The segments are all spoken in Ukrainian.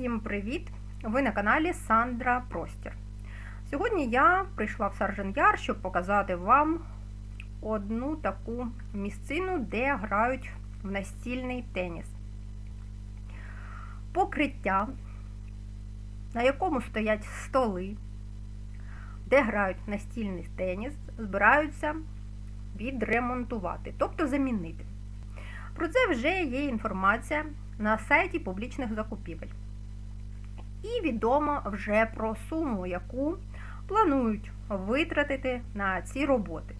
Всім привіт! Ви на каналі Сандра Простір. Сьогодні я прийшла в Саржен Яр, щоб показати вам одну таку місцину, де грають в настільний теніс. Покриття, на якому стоять столи, де грають в настільний теніс, збираються відремонтувати, тобто замінити. Про це вже є інформація на сайті публічних закупівель. І відомо вже про суму, яку планують витратити на ці роботи.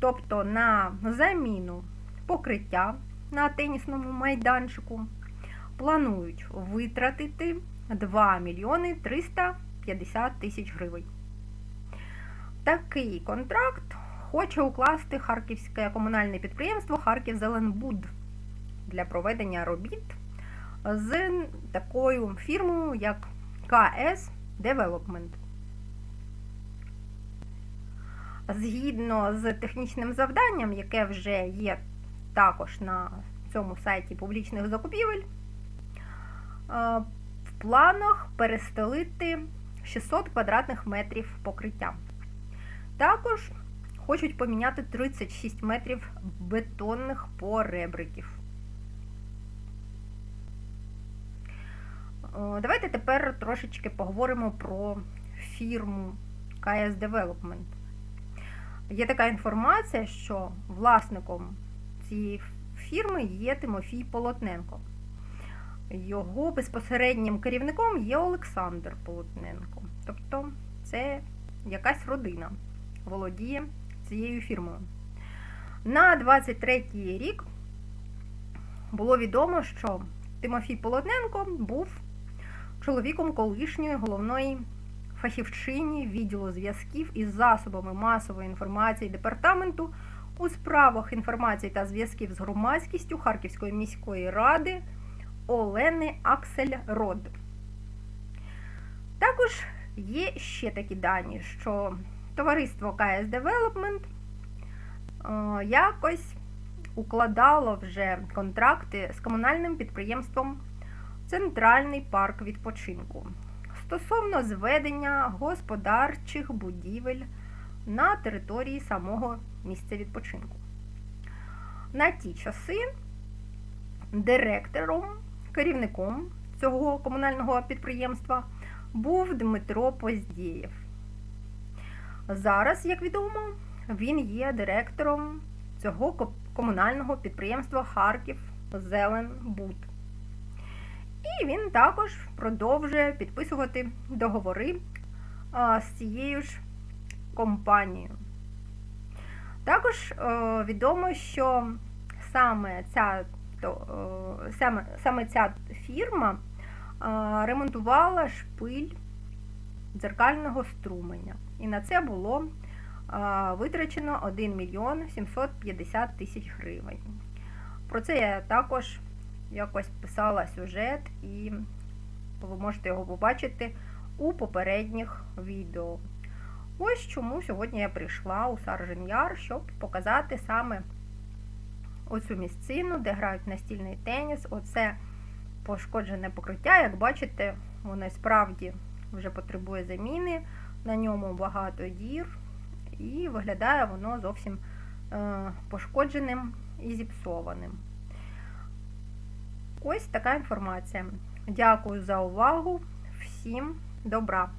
Тобто на заміну покриття на тенісному майданчику планують витратити 2 мільйони 350 тисяч гривень. Такий контракт хоче укласти харківське комунальне підприємство Харків Зеленбуд для проведення робіт з такою фірмою, як КС Development. Згідно з технічним завданням, яке вже є також на цьому сайті публічних закупівель, в планах перестелити 600 квадратних метрів покриття. Також хочуть поміняти 36 метрів бетонних поребриків. Давайте тепер трошечки поговоримо про фірму KS Development. Є така інформація, що власником цієї фірми є Тимофій Полотненко. Його безпосереднім керівником є Олександр Полотненко. Тобто це якась родина володіє цією фірмою. На 23 рік було відомо, що Тимофій Полотненко був чоловіком колишньої головної фахівчині відділу зв'язків із засобами масової інформації департаменту у справах інформації та зв'язків з громадськістю Харківської міської ради Олени Аксельрод. Також є ще такі дані, що товариство КС Development якось укладало вже контракти з комунальним підприємством Центральний парк відпочинку стосовно зведення господарчих будівель на території самого місця відпочинку. На ті часи директором, керівником цього комунального підприємства був Дмитро Поздєєв. Зараз, як відомо, він є директором цього комунального підприємства Харків Зеленбуд. І він також продовжує підписувати договори з цією ж компанією. Також відомо, що саме ця, саме, саме ця фірма ремонтувала шпиль дзеркального струменя. І на це було витрачено 1 мільйон 750 тисяч гривень. Про це я також якось писала сюжет, і ви можете його побачити у попередніх відео. Ось чому сьогодні я прийшла у Саржен Яр, щоб показати саме оцю місцину, де грають настільний теніс. Оце пошкоджене покриття. Як бачите, воно справді вже потребує заміни. На ньому багато дір, і виглядає воно зовсім е, пошкодженим і зіпсованим. Ось така інформація. Дякую за увагу. Всім добра!